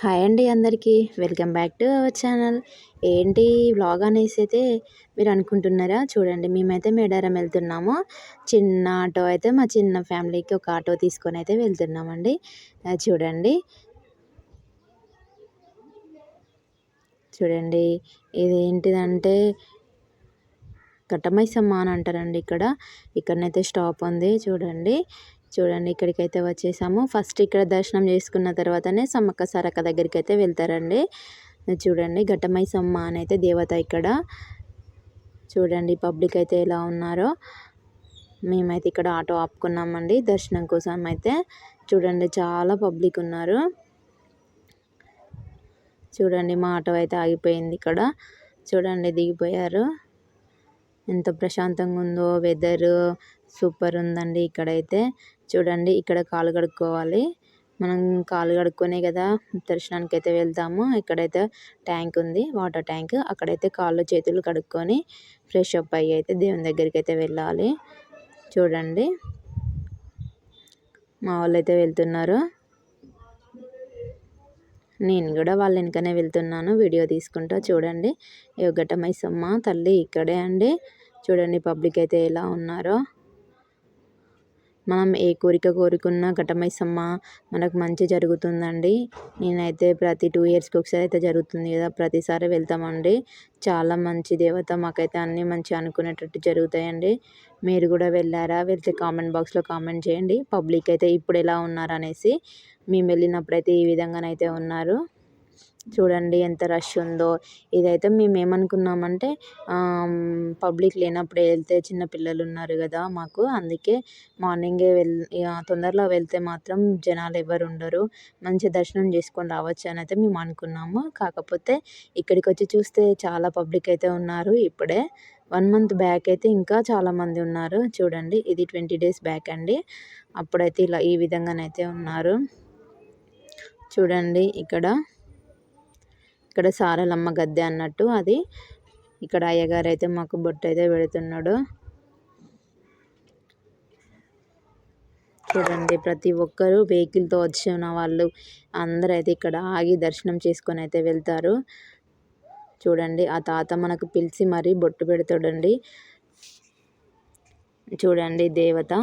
Hi అండి అందరికీ. Welcome back to our channel. ఏంటి వ్లాగ్ అనేసి అయితే మీరు అనుకుంటున్నారా? చూడండి మేమైతే మేడారం వెళ్తున్నాము. చిన్న ఆటో అయితే మా చిన్న ఫ్యామిలీకి ఒక ఆటో తీసుకొని అయితే వెళ్తున్నామండి. చూడండి. చూడండి ఇది ఏంటిదంటే కట్టమైసమ్మ అని అంటారండి ఇక్కడ. ఇక్కడనైతే స్టాప్ ఉంది చూడండి. చూడండి ఇక్కడికైతే వచ్చేసాము. ఫస్ట్ ఇక్కడ దర్శనం చేసుకున్న తర్వాతనే సమ్మక్క సారక్క దగ్గరికి అయితే వెళ్తారండి చూడండి ఘటమై అని అయితే దేవత ఇక్కడ. చూడండి పబ్లిక్ అయితే ఎలా ఉన్నారో. మేమైతే ఇక్కడ ఆటో ఆపుకున్నామండి దర్శనం కోసం అయితే. చూడండి చాలా పబ్లిక్ ఉన్నారు. చూడండి మా ఆటో అయితే ఆగిపోయింది ఇక్కడ. చూడండి దిగిపోయారు. ఎంత ప్రశాంతంగా ఉందో వెదర్ సూపర్ ఉందండి ఇక్కడైతే. చూడండి ఇక్కడ కాలు కడుక్కోవాలి. మనం కాలు కడుక్కొనే కదా దర్శనానికి అయితే వెళ్తాము. ఇక్కడైతే ట్యాంక్ ఉంది వాటర్ ట్యాంక్. అక్కడైతే కాళ్ళు చేతులు కడుక్కొని ఫ్రెష్ అప్ అయ్యి అయితే దేవుని దగ్గరికి అయితే వెళ్ళాలి. చూడండి మా వాళ్ళు అయితే వెళ్తున్నారు. నేను కూడా వాళ్ళ వెనుకనే వెళ్తున్నాను వీడియో తీసుకుంటా చూడండి. యోగటమైసమ్మ తల్లి ఇక్కడే అండి. చూడండి పబ్లిక్ అయితే ఎలా ఉన్నారో. మనం ఏ కోరిక కోరుకున్న ఘటమైసమ్మ మనకు మంచి జరుగుతుందండి. నేనైతే ప్రతి టూ ఇయర్స్కి ఒకసారి అయితే జరుగుతుంది కదా ప్రతిసారి వెళ్తామండి. చాలా మంచి దేవత మాకైతే అన్నీ మంచి అనుకునేటట్టు జరుగుతాయండి. మీరు కూడా వెళ్ళారా? వెళ్తే కామెంట్ బాక్స్లో కామెంట్ చేయండి. పబ్లిక్ అయితే ఇప్పుడు ఎలా ఉన్నారనేసి మేము వెళ్ళినప్పుడైతే ఈ విధంగానైతే ఉన్నారు. చూడండి ఎంత రష్ ఉందో. ఇదైతే మేము ఏమనుకున్నామంటే పబ్లిక్ లేనప్పుడు వెళ్తే చిన్న పిల్లలు ఉన్నారు కదా మాకు. అందుకే మార్నింగే వెళ్ తొందరలో వెళ్తే మాత్రం జనాలు ఎవరు ఉండరు. మంచి దర్శనం చేసుకొని రావచ్చు అని అయితే మేము అనుకున్నాము. కాకపోతే ఇక్కడికి వచ్చి చూస్తే చాలా పబ్లిక్ అయితే ఉన్నారు. ఇప్పుడే వన్ మంత్ బ్యాక్ అయితే ఇంకా చాలామంది ఉన్నారు. చూడండి ఇది ట్వంటీ డేస్ బ్యాక్ అండి. అప్పుడైతే ఇలా ఈ విధంగానైతే ఉన్నారు. చూడండి ఇక్కడ ఇక్కడ సారలమ్మ గద్దె అన్నట్టు అది. ఇక్కడ అయ్యగారు అయితే మాకు బొట్టు అయితే పెడుతున్నాడు. చూడండి ప్రతి ఒక్కరు వెహికల్తో వచ్చిన వాళ్ళు అందరూ అయితే ఇక్కడ ఆగి దర్శనం చేసుకొని అయితే వెళ్తారు. చూడండి ఆ తాత మనకు పిలిచి మరీ బొట్టు పెడతాడండి. చూడండి దేవత.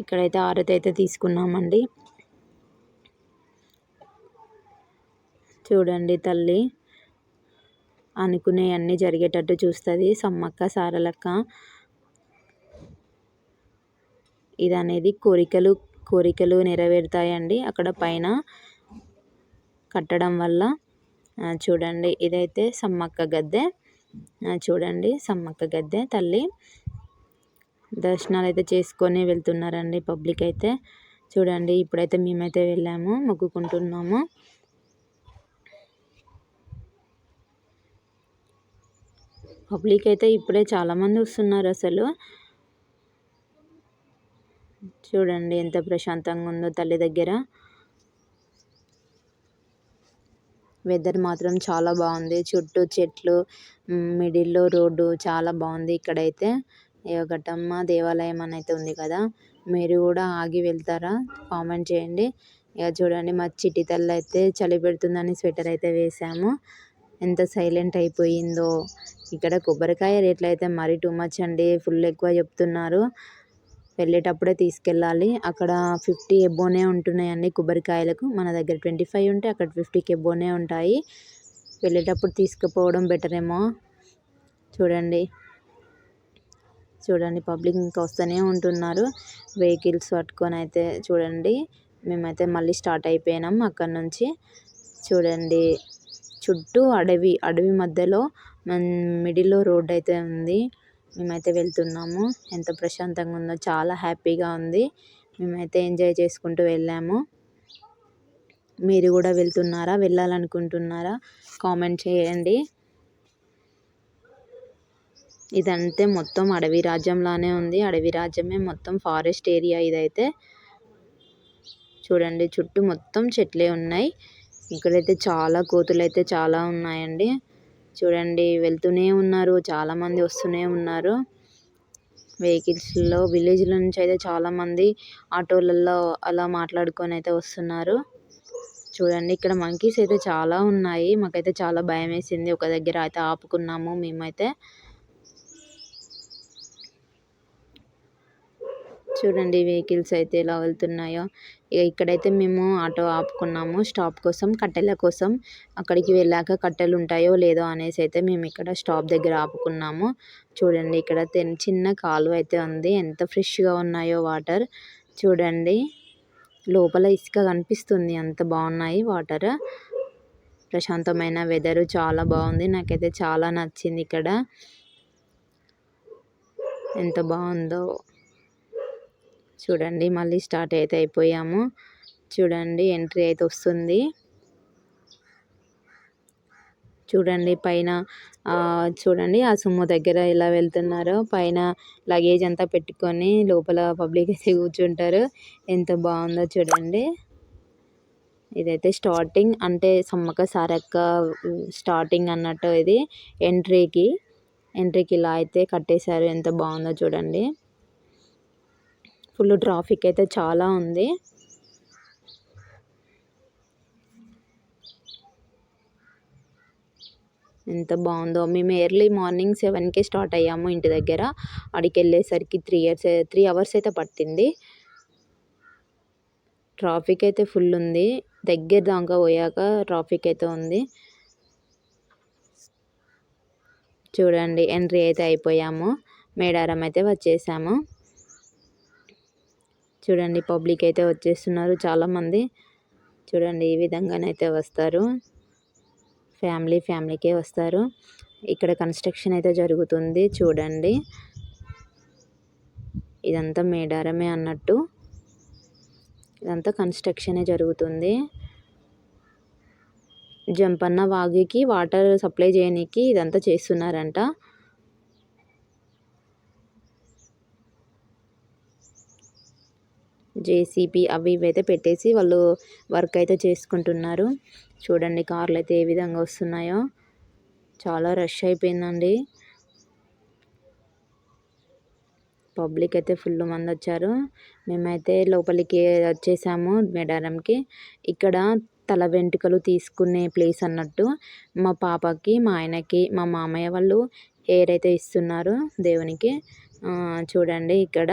ఇక్కడైతే ఆరతి అయితే తీసుకున్నామండి. చూడండి తల్లి. అనుకునే అన్నీ జరిగేటట్టు చూస్తుంది సమ్మక్క సారలక్క. ఇది అనేది కోరికలు కోరికలు నెరవేరుతాయండి అక్కడ పైన కట్టడం వల్ల. చూడండి ఇదైతే సమ్మక్క గద్దె. చూడండి సమ్మక్క గద్దె తల్లి. దర్శనాలు అయితే చేసుకొని వెళ్తున్నారండి పబ్లిక్ అయితే. చూడండి ఇప్పుడైతే మేమైతే వెళ్ళాము మొక్కుకుంటున్నాము. పబ్లిక్ అయితే ఇప్పుడే చాలామంది వస్తున్నారు అసలు. చూడండి ఎంత ప్రశాంతంగా ఉందో తల్లి దగ్గర. వెదర్ మాత్రం చాలా బాగుంది. చుట్టూ చెట్లు మిడిల్లో రోడ్డు చాలా బాగుంది ఇక్కడైతే. ఘట్టమ్మ దేవాలయం అని అయితే ఉంది కదా. మీరు కూడా ఆగి వెళ్తారా? కామెంట్ చేయండి. ఇక చూడండి మా చిట్టి తల్లి అయితే చలి పెడుతుందని స్వెటర్ అయితే వేసాము ఎంత సైలెంట్ అయిపోయిందో. ఇక్కడ కొబ్బరికాయ రేట్లు అయితే మరీ టూ మచ్ అండి. ఫుల్ ఎక్కువ చెప్తున్నారు. వెళ్ళేటప్పుడే తీసుకెళ్ళాలి. అక్కడ ఫిఫ్టీ ఎబ్బోనే ఉంటున్నాయండి కొబ్బరికాయలకు. మన దగ్గర ట్వంటీ ఫైవ్ ఉంటే అక్కడ ఫిఫ్టీకి ఎబ్బోనే ఉంటాయి. వెళ్ళేటప్పుడు తీసుకుపోవడం బెటర్ ఏమో. చూడండి. చూడండి పబ్లిక్ ఇంకా వస్తూనే ఉంటున్నారు. వెహికల్స్ పట్టుకొని అయితే చూడండి. మేమైతే మళ్ళీ స్టార్ట్ అయిపోయినాం అక్కడ నుంచి. చూడండి. చుట్టూ అడవి అడవి మధ్యలో మిడిల్లో రోడ్ అయితే ఉంది. మేమైతే వెళ్తున్నాము. ఎంత ప్రశాంతంగా ఉందో చాలా హ్యాపీగా ఉంది. మేమైతే ఎంజాయ్ చేసుకుంటూ వెళ్ళాము. మీరు కూడా వెళ్తున్నారా? వెళ్ళాలనుకుంటున్నారా? కామెంట్ చేయండి. ఇదంతే మొత్తం అడవి రాజ్యంలానే ఉంది. అడవి రాజ్యమే మొత్తం ఫారెస్ట్ ఏరియా ఇదైతే. చూడండి చుట్టూ మొత్తం చెట్లే ఉన్నాయి. ఇక్కడైతే చాలా కోతులు అయితే చాలా ఉన్నాయండి. చూడండి వెళ్తూనే ఉన్నారు. చాలామంది వస్తూనే ఉన్నారు. వెహికల్స్లో విలేజ్ నుంచి అయితే చాలామంది ఆటోలలో అలా మాట్లాడుకొని అయితే వస్తున్నారు. చూడండి ఇక్కడ మంకీస్ అయితే చాలా ఉన్నాయి. మాకైతే చాలా భయం వేసింది ఒక దగ్గర అయితే ఆపుకున్నాము మేమైతే. చూడండి వెహికల్స్ అయితే ఎలా వెళ్తున్నాయో. ఇక్కడైతే మేము ఆటో ఆపుకున్నాము. స్టాప్ కోసం కట్టెల కోసం. అక్కడికి వెళ్ళాక కట్టెలు ఉంటాయో లేదో అనేసి అయితే మేము ఇక్కడ స్టాప్ దగ్గర ఆపుకున్నాము. చూడండి ఇక్కడ చిన్న కాలువ అయితే ఉంది. ఎంత ఫ్రెష్గా ఉన్నాయో వాటర్. చూడండి. లోపల ఇసుక కనిపిస్తుంది. అంత బాగున్నాయి వాటర్. ప్రశాంతమైన వెదర్ చాలా బాగుంది. నాకైతే చాలా నచ్చింది ఇక్కడ. ఎంత బాగుందో. చూడండి మళ్ళీ స్టార్ట్ అయితే అయిపోయాము. చూడండి ఎంట్రీ అయితే వస్తుంది. చూడండి పైన చూడండి ఆ సుమ్ము దగ్గర ఎలా వెళ్తున్నారో. పైన లగేజ్ అంతా పెట్టుకొని లోపల పబ్లిక్ అయితే కూర్చుంటారు. ఎంత బాగుందో చూడండి. ఇదైతే స్టార్టింగ్ అంటే సమ్మక్క సారక్క స్టార్టింగ్ అన్నట్టు ఇది. ఎంట్రీకి ఎంట్రీకి ఇలా అయితే కట్టేశారు. ఎంత బాగుందో చూడండి. ఫుల్ ట్రాఫిక్ అయితే చాలా ఉంది. ఎంత బాగుందో. మేము ఎర్లీ మార్నింగ్ సెవెన్కే స్టార్ట్ అయ్యాము ఇంటి దగ్గర. అడికి వెళ్ళేసరికి త్రీ ఇయర్స్ త్రీ అవర్స్ అయితే పట్టింది. ట్రాఫిక్ అయితే ఫుల్ ఉంది. దగ్గర దాకా పోయాక ట్రాఫిక్ అయితే ఉంది. చూడండి ఎంట్రీ అయితే అయిపోయాము. మేడారం అయితే వచ్చేసాము. చూడండి పబ్లిక్ అయితే వచ్చేస్తున్నారు చాలామంది. చూడండి ఈ విధంగానైతే వస్తారు. ఫ్యామిలీ ఫ్యామిలీకే వస్తారు. ఇక్కడ కన్స్ట్రక్షన్ అయితే జరుగుతుంది చూడండి. ఇదంతా మేడారమే అన్నట్టు. ఇదంతా కన్స్ట్రక్షనే జరుగుతుంది. జంపన్న వాగుకి వాటర్ సప్లై చేయనీకి ఇదంతా చేస్తున్నారంట. జేసీబీ అవి ఇవి అయితే పెట్టేసి వాళ్ళు వర్క్ అయితే చేసుకుంటున్నారు. చూడండి కార్లు అయితే ఏ విధంగా వస్తున్నాయో. చాలా రష్ అయిపోయిందండి. పబ్లిక్ అయితే ఫుల్ మంది వచ్చారు. మేమైతే లోపలికి వచ్చేసాము మేడారంకి. ఇక్కడ తల వెంట్రుకలు తీసుకునే ప్లేస్ అన్నట్టు మా పాపకి మా ఆయనకి మా మామయ్య వాళ్ళు హెయిర్ అయితే ఇస్తున్నారు దేవునికి. చూడండి ఇక్కడ.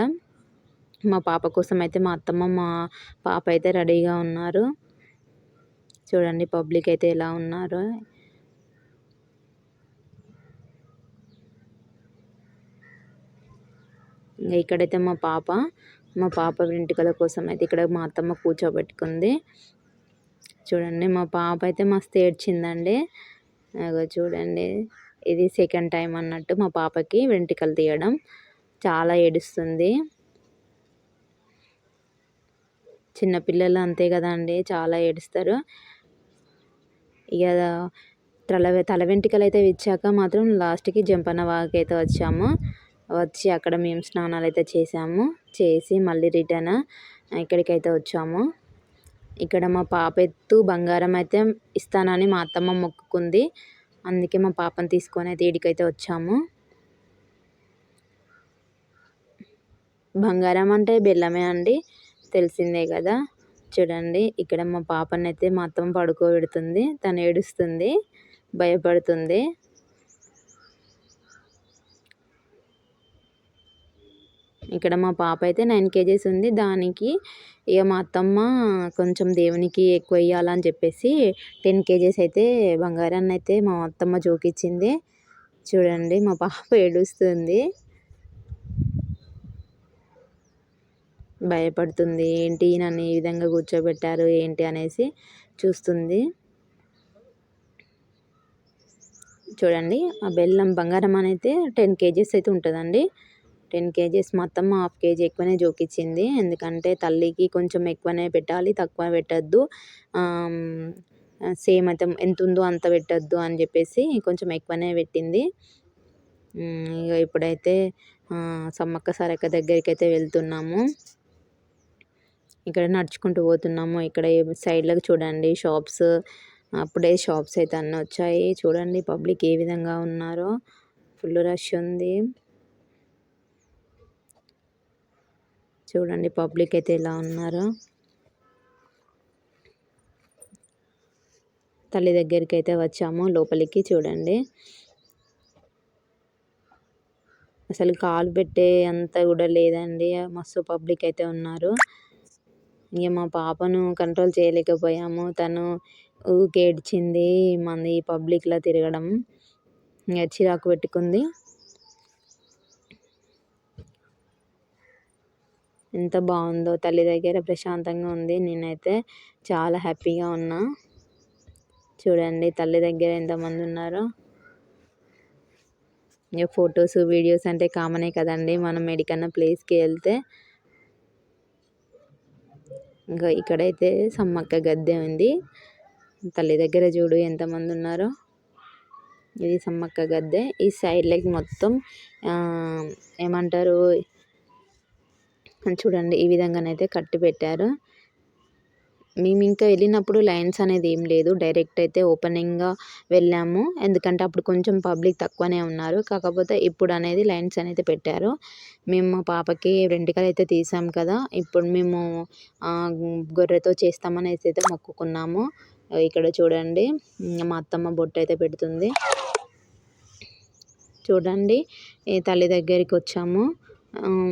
మా పాప కోసం అయితే మా అత్తమ్మ మా పాప అయితే రెడీగా ఉన్నారు. చూడండి పబ్లిక్ అయితే ఎలా ఉన్నారు. ఇంకా ఇక్కడైతే మా పాప మా పాప వెంట్రుకల కోసం అయితే ఇక్కడ మా అత్తమ్మ కూర్చోబెట్టుకుంది. చూడండి మా పాప అయితే మస్తు ఏడ్చిందండి. చూడండి ఇది సెకండ్ టైం అన్నట్టు మా పాపకి వెంట్రుకలు తీయడం. చాలా ఏడుస్తుంది. చిన్నపిల్లలు అంతే కదా అండి చాలా ఏడుస్తారు. ఇక తల తల వెంట్రుకలు అయితే ఇచ్చాక మాత్రం లాస్ట్కి జంపన్న వాగుకి అయితే వచ్చాము. వచ్చి అక్కడ మేము స్నానాలు అయితే చేసాము. చేసి మళ్ళీ రిటర్న్ ఇక్కడికైతే వచ్చాము. ఇక్కడ మా పాప ఎత్తు బంగారం అయితే ఇస్తానని మా అత్తమ్మ మొక్కుకుంది. అందుకే మా పాపను తీసుకొని అయితే ఇడికైతే వచ్చాము. బంగారం అంటే బెల్లమే అండి. తెలిసిందే కదా. చూడండి ఇక్కడ మా పాపని అయితే మా అత్తమ్మ పడుకోబెడుతుంది. తను ఏడుస్తుంది భయపడుతుంది. ఇక్కడ మా పాప అయితే నైన్ కేజీస్ ఉంది. దానికి ఇక మా అత్తమ్మ కొంచెం దేవునికి ఎక్కువ వేయాలని చెప్పేసి టెన్ కేజీస్ అయితే బంగారాన్ని అయితే మా అత్తమ్మ జోకిచ్చింది. చూడండి మా పాప ఏడుస్తుంది. భయపడుతుంది. ఏంటి నన్ను ఈ విధంగా కూర్చోబెట్టారు? ఏంటి అనేసి చూస్తుంది. చూడండి ఆ బెల్లం బంగారం అయితే టెన్ కేజీస్ అయితే ఉంటుందండి. టెన్ కేజీస్ మొత్తం హాఫ్ కేజీ ఎక్కువనే జోకిచ్చింది. ఎందుకంటే తల్లికి కొంచెం ఎక్కువనే పెట్టాలి తక్కువ పెట్టద్దు. సేమ్ అయితే ఎంత ఉందో అంత పెట్టద్దు అని చెప్పేసి కొంచెం ఎక్కువనే పెట్టింది. ఇక ఇప్పుడైతే సమ్మక్క సారక్క దగ్గరికి అయితే వెళ్తున్నాము. ఇక్కడ నడుచుకుంటూ పోతున్నాము. ఇక్కడ సైడ్లకు చూడండి షాప్స్. అప్పుడే షాప్స్ అయితే అన్నీ వచ్చాయి. చూడండి పబ్లిక్ ఏ విధంగా ఉన్నారో. ఫుల్ రష్ ఉంది. చూడండి పబ్లిక్ అయితే ఎలా ఉన్నారో. తల్లి దగ్గరికి అయితే వచ్చాము. లోపలికి చూడండి. అసలు కాలు పెట్టే అంత కూడా లేదండి. మస్తు పబ్లిక్ అయితే ఉన్నారు. ఇక మా పాపను కంట్రోల్ చేయలేకపోయాము. తను ఊరికే ఏడ్చింది మంది పబ్లిక్లో తిరగడం. ఇక చిరాకు పెట్టుకుంది. ఎంత బాగుందో తల్లి దగ్గర ప్రశాంతంగా ఉంది. నేనైతే చాలా హ్యాపీగా ఉన్నా. చూడండి తల్లి దగ్గర ఎంతమంది ఉన్నారో. ఇక ఫొటోస్ వీడియోస్ అంటే కామనే కదండి. మనం ఎక్కడికన్నా ప్లేస్కి వెళ్తే ఇంకా ఇక్కడైతే సమ్మక్క గద్దె ఉంది. తల్లి దగ్గర చూడు ఎంతమంది ఉన్నారో. ఇది సమ్మక్క గద్దె. ఈ సైడ్ లెగ్ మొత్తం ఏమంటారు చూడండి ఈ విధంగానైతే కట్టి పెట్టారు. మేము ఇంకా వెళ్ళినప్పుడు లైన్స్ అనేది ఏం లేదు. డైరెక్ట్ అయితే ఓపెనింగ్గా వెళ్ళాము. ఎందుకంటే అప్పుడు కొంచెం పబ్లిక్ తక్కువనే ఉన్నారు. కాకపోతే ఇప్పుడు అనేది లైన్స్ అనేది పెట్టారు. మేము మా పాపకి వెంట్రుకలు అయితే తీసాం కదా. ఇప్పుడు మేము గొర్రెతో చేస్తామనేసి అయితే మొక్కుకున్నాము. ఇక్కడ చూడండి మా అత్తమ్మ బొట్టు అయితే పెడుతుంది. చూడండి తల్లి దగ్గరికి వచ్చాము.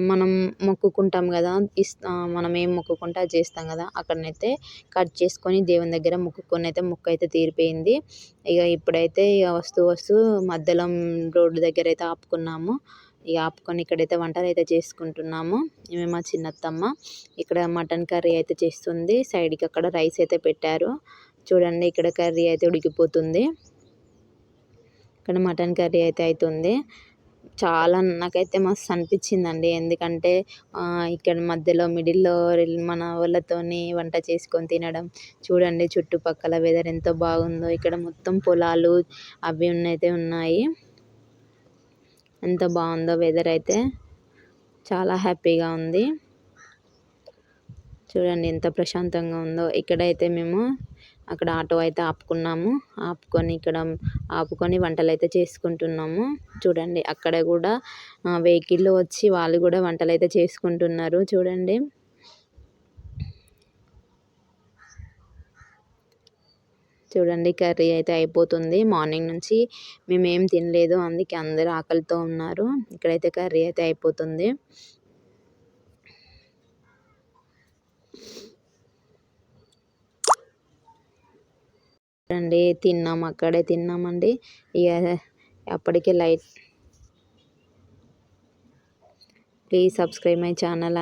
మనం మొక్కుకుంటాం కదా ఇస్తా మనం ఏం మొక్కుకుంటే అది చేస్తాం కదా అక్కడనైతే కట్ చేసుకొని దేవుని దగ్గర మొక్కుకొని అయితే మొక్క అయితే తీరిపోయింది. ఇక ఇప్పుడైతే ఇక వస్తూ వస్తూ మధ్యలో రోడ్డు దగ్గర అయితే ఆపుకున్నాము. ఇక ఆపుకొని ఇక్కడైతే వంటలు అయితే చేసుకుంటున్నాము. మేము మా చిన్నత్తమ్మ. ఇక్కడ మటన్ కర్రీ అయితే చేస్తుంది. సైడ్కి అక్కడ రైస్ అయితే పెట్టారు. చూడండి ఇక్కడ కర్రీ అయితే ఉడికిపోతుంది. ఇక్కడ మటన్ కర్రీ అయితే అవుతుంది. చాలా నాకైతే మస్తు అనిపించిందండి. ఎందుకంటే ఇక్కడ మధ్యలో మిడిల్లో మన వాళ్ళతోని వంట చేసుకొని తినడం. చూడండి చుట్టుపక్కల వెదర్ ఎంత బాగుందో ఇక్కడ మొత్తం పొలాలు అవి అయితే ఉన్నాయి. ఎంత బాగుందో వెదర్ అయితే చాలా హ్యాపీగా ఉంది. చూడండి ఎంత ప్రశాంతంగా ఉందో. ఇక్కడైతే మేము అక్కడ ఆటో అయితే ఆపుకున్నాము. ఆపుకొని ఇక్కడ ఆపుకొని వంటలు అయితే చేసుకుంటున్నాము. చూడండి అక్కడ కూడా వెహికల్ వచ్చి వాళ్ళు కూడా వంటలు అయితే చేసుకుంటున్నారు. చూడండి. చూడండి కర్రీ అయితే అయిపోతుంది. మార్నింగ్ నుంచి మేము ఏం తినలేదు. అందుకే అందరూ ఆకలితో ఉన్నారు. ఇక్కడైతే కర్రీ అయితే అయిపోతుంది. అండి తిన్నాం అక్కడే తిన్నామండి. ఇక అప్పటికే light please subscribe my channel